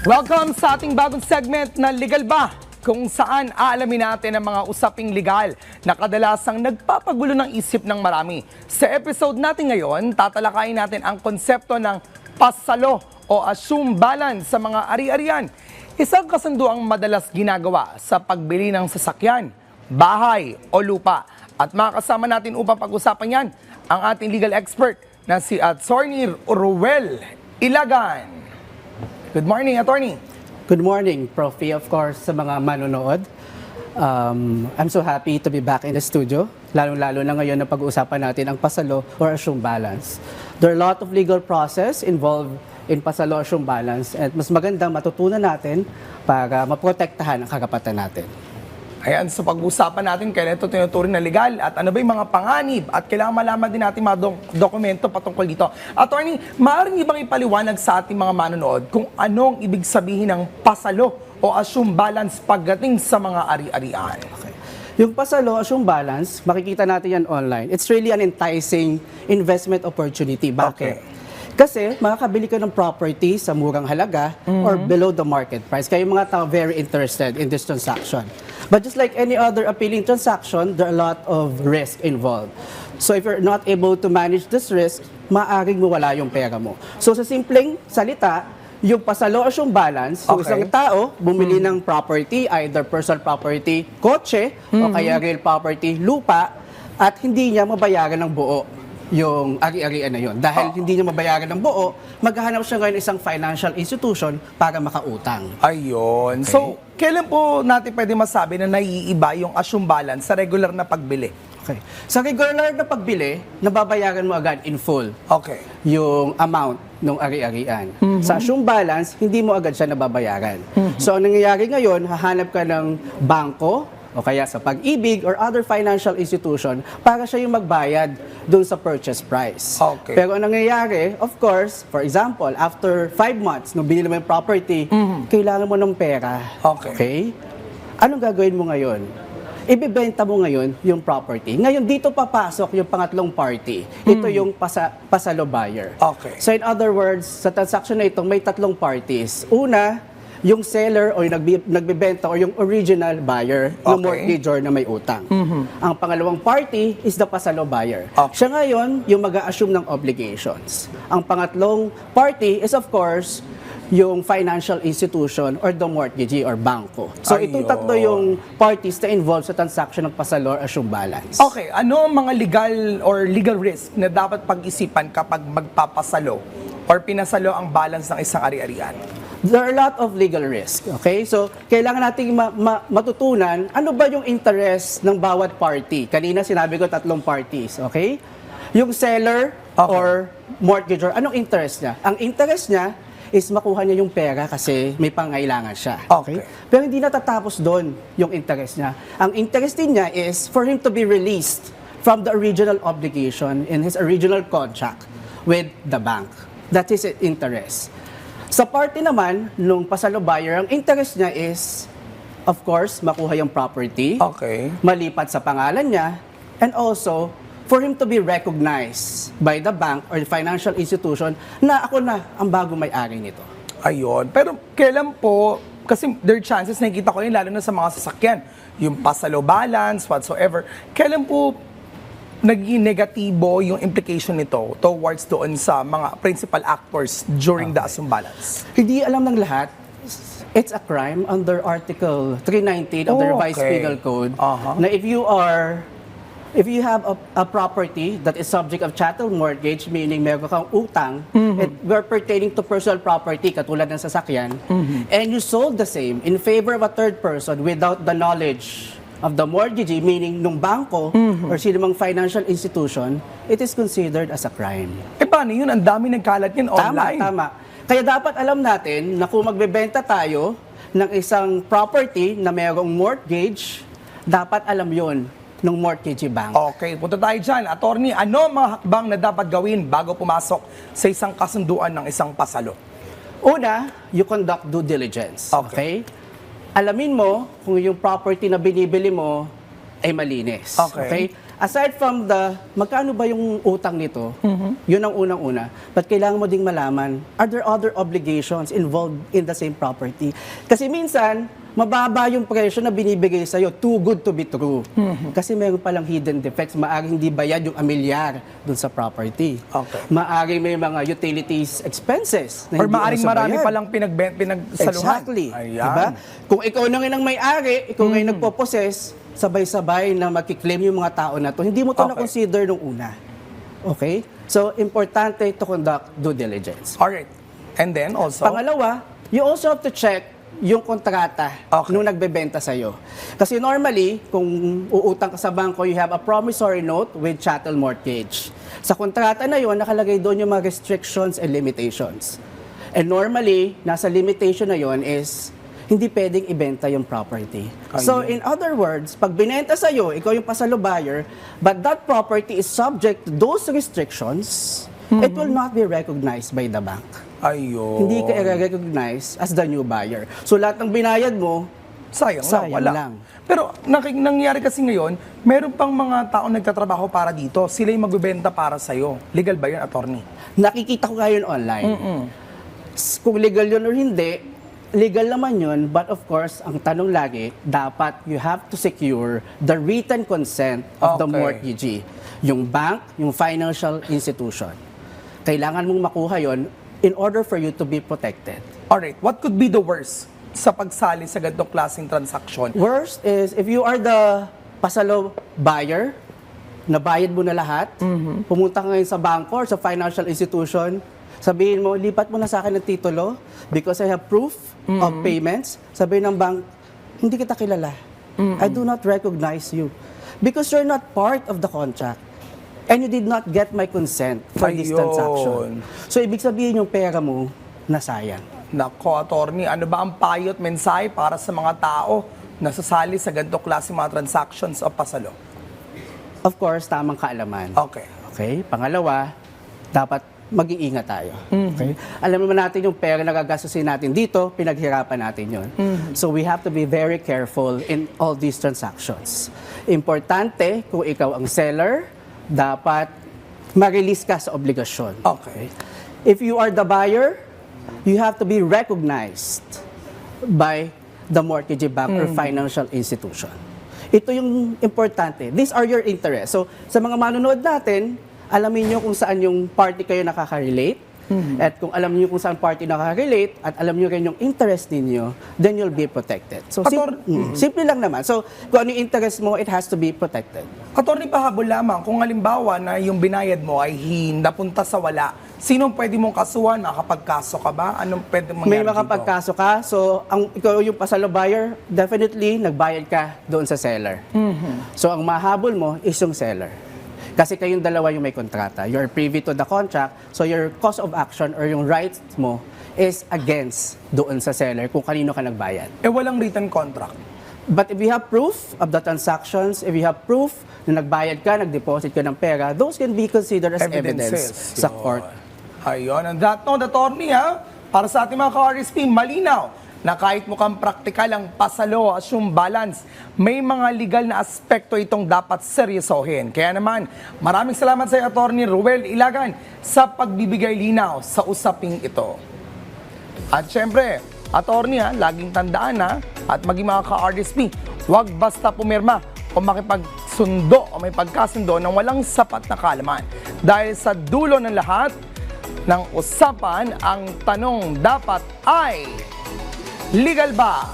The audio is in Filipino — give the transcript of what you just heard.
Welcome sa ating bagong segment na Legal Ba? Kung saan aalamin natin ang mga usaping legal na kadalasang nagpapagulo ng isip ng marami. Sa episode natin ngayon, tatalakayin natin ang konsepto ng pasalo o assume balance sa mga ari-arian. Isang kasunduang madalas ginagawa sa pagbili ng sasakyan, bahay o lupa. At makakasama natin upang pag-usapan yan ang ating legal expert na si Attorney Ruel Ilagan. Good morning, attorney. Good morning, Profi, of course, sa mga manonood. Um, I'm so happy to be back in the studio, lalong-lalo na ngayon na pag-uusapan natin ang pasalo or assume balance. There are a lot of legal process involved in pasalo or assume balance at mas magandang matutunan natin para maprotektahan ang karapatan natin. Ayan, so pag-usapan natin kailan ito tinuturing na legal at ano ba yung mga panganib at kailangan malaman din natin mga dok- dokumento patungkol dito. Attorney, maaari niyo bang ipaliwanag sa ating mga manonood kung anong ibig sabihin ng pasalo o assume balance pagdating sa mga ari-arian? Okay. Yung pasalo, assume balance, makikita natin yan online. It's really an enticing investment opportunity. Bakit? Okay. Kasi makakabili ka ng property sa murang halaga or below the market price. Kaya yung mga tao very interested in this transaction. But just like any other appealing transaction, there are a lot of risk involved. So if you're not able to manage this risk, maaring mawala yung pera mo. So sa simpleng salita, yung pasalo o yung balance, yung Okay. isang tao bumili ng property, either personal property, kotse, o kaya real property, lupa, at hindi niya mabayaran ng buo yung ari-arian na yun. Dahil hindi niya mabayaran ng buo, maghahanap siya ngayon ng isang financial institution para makautang. Ayun. So, kailan po natin pwede masabi na naiiba yung assume balance sa regular na pagbili? Okay. Sa regular na pagbili, nababayaran mo agad in full Okay. yung amount ng ari-arian. Sa assume balance, hindi mo agad siya nababayaran. So, ang nangyayari ngayon, hahanap ka ng bangko o kaya sa pag-ibig or other financial institution para siya yung magbayad dun sa purchase price. Okay. Pero ang nangyayari, of course, for example, after five months, nung binili mo yung property, kailangan mo ng pera. Okay. okay? Anong gagawin mo ngayon? Ibebenta mo ngayon yung property. Ngayon, dito papasok yung pangatlong party. Ito yung pasa, pasalo buyer. Okay. So in other words, sa transaction na ito, may tatlong parties. Una, yung seller o yung nagbi- nagbebenta o yung original buyer ng Okay. mortgagor na may utang. Ang pangalawang party is the pasalo buyer. Okay. Siya ngayon yung mag assume ng obligations. Ang pangatlong party is of course yung financial institution or the mortgagee or banko. So itong Ayun. tatlo yung parties na involved sa transaction ng pasalo or assume balance. Okay, ano ang mga legal or legal risk na dapat pag-isipan kapag magpapasalo or pinasalo ang balance ng isang ari-arian? There are a lot of legal risk. Okay? So, kailangan nating ma- ma- matutunan ano ba yung interest ng bawat party. Kanina sinabi ko tatlong parties. Okay? Yung seller Okay. or mortgagor, anong interest niya? Ang interest niya is makuha niya yung pera kasi may pangailangan siya. Okay. Pero hindi natatapos doon yung interest niya. Ang interest din niya is for him to be released from the original obligation in his original contract with the bank. That is his interest. Sa party naman, nung pasalo buyer, ang interest niya is, of course, makuha yung property, Okay. malipat sa pangalan niya, and also, for him to be recognized by the bank or the financial institution na ako na ang bago may-ari nito. Ayun. Pero kailan po, kasi there are chances, nakikita ko yun, lalo na sa mga sasakyan, yung pasalo balance, whatsoever. Kailan po naging negatibo yung implication nito towards doon sa mga principal actors during the assume balance? Hindi alam ng lahat, it's a crime under Article 319 of the Oh, Revised okay. Penal Code Uh-huh. na if you are if you have a, a property that is subject of chattel mortgage, meaning meron kang utang, Mm-hmm. and we're pertaining to personal property, katulad ng sasakyan, Mm-hmm. and you sold the same in favor of a third person without the knowledge of the mortgagee, meaning nung bangko Mm-hmm. or sino mang financial institution, it is considered as a crime. Eh paano yun? Ang dami nagkalat yun online. Tama, tama. Kaya dapat alam natin na kung magbebenta tayo ng isang property na mayroong mortgage, dapat alam yon ng mortgagee bank. Okay, punta tayo dyan. Attorney, ano mga hakbang na dapat gawin bago pumasok sa isang kasunduan ng isang pasalo? Una, you conduct due diligence. Okay. Okay? Alamin mo kung yung property na binibili mo ay malinis. Okay. aside from the, magkano ba yung utang nito? Yun ang unang-una. But kailangan mo ding malaman, are there other obligations involved in the same property? Kasi minsan, mababa yung presyo na binibigay sa'yo, too good to be true. Kasi meron palang hidden defects, maaaring hindi bayad yung amilyar dun sa property. Okay. Maaring may mga utilities expenses. na Or maaring marami bayad. palang pinagbe- pinagsaluhan. Exactly. Ayan. Diba? Kung ikaw na ngayon ang may-ari, ikaw ngayon nagpo-possess, sabay-sabay na makiklaim yung mga tao na to, hindi mo to Okay. na-consider nung una. Okay? So, importante to conduct due diligence. Alright. And then also, Pangalawa, you also have to check yung kontrata Okay. nung nagbebenta sa'yo. Kasi normally, kung uutang ka sa bangko, you have a promissory note with chattel mortgage. Sa kontrata na yon nakalagay doon yung mga restrictions and limitations. And normally, nasa limitation na yon is hindi pwedeng ibenta yung property. So in other words, pag binenta sa'yo, ikaw yung pasalo buyer, but that property is subject to those restrictions, it will not be recognized by the bank ayun. hindi ka i-recognize as the new buyer. So lahat ng binayad mo, Sayang, Sayang lang, wala. lang. Pero nangyari kasi ngayon, meron pang mga taong nagtatrabaho para dito. Sila yung magbebenta para sa'yo. Legal ba yun, attorney? nakikita ko ngayon online. S- Kung legal yun or hindi, legal naman yun, but of course, ang tanong lagi, dapat you have to secure the written consent of the Okay. mortgagee. Yung bank, yung financial institution. Kailangan mong makuha yon in order for you to be protected. Alright, what could be the worst sa pagsali sa ganitong klaseng transaction? Worst is if you are the pasalo buyer, nabayad mo na lahat, pumunta ka ngayon sa bangko or sa financial institution, sabihin mo, lipat mo na sa akin ng titulo because I have proof of payments. Sabihin ng bank, hindi kita kilala. I do not recognize you because you're not part of the contract. And you did not get my consent for this Ayun. transaction. So, ibig sabihin yung pera mo, nasayang. Nako, attorney, ano ba ang payo at mensahe para sa mga tao na sasali sa ganitong klaseng mga transactions o pasalo? Of course, tamang kaalaman. Okay. Okay? Pangalawa, dapat mag-iingat tayo. Okay? Alam naman natin yung pera na gagastusin natin dito, pinaghirapan natin yon. So we have to be very careful in all these transactions. Importante, kung ikaw ang seller, dapat ma-release ka sa obligasyon. Okay. If you are the buyer, you have to be recognized by the mortgage bank or financial institution. Ito yung importante. These are your interests. So, sa mga manonood natin, alamin nyo kung saan yung party kayo nakaka-relate. At kung alam niyo kung saan party nakaka-relate at alam niyo rin yung interest ninyo, then you'll be protected. So, sim- Ator- mm, simple lang naman. So, kung ano yung interest mo, it has to be protected. Attorney, pahabol lamang, kung halimbawa na yung binayad mo ay napunta sa wala, sinong pwede mong kasuhan? Makakapagkaso ka ba? Anong pwede mangyari May dito? makapagkaso ka. So, ang ikaw yung pasalo buyer, definitely nagbayad ka doon sa seller. So, ang mahabol mo is yung seller. Kasi kayong dalawa yung may kontrata. You're privy to the contract, so your cause of action or yung rights mo is against doon sa seller kung kanino ka nagbayad. Eh, walang written contract. But if you have proof of the transactions, if you have proof na nagbayad ka, nag-deposit ka ng pera, those can be considered as evidence sa Yun. court. Ayun. And that note, attorney, ha? Para sa ating mga ka-RSP, malinaw na kahit mukhang praktikal ang pasalo yung balance, may mga legal na aspekto itong dapat seryosohin. Kaya naman, maraming salamat sa iyo, attorney Ruel Ilagan sa pagbibigay linaw sa usaping ito. At syempre, attorney ha, laging tandaan ha, at maging mga ka-RSP, huwag basta pumirma o makipagsundo o may pagkasundo ng walang sapat na kaalaman. Dahil sa dulo ng lahat ng usapan, ang tanong dapat ay, Legal Bar.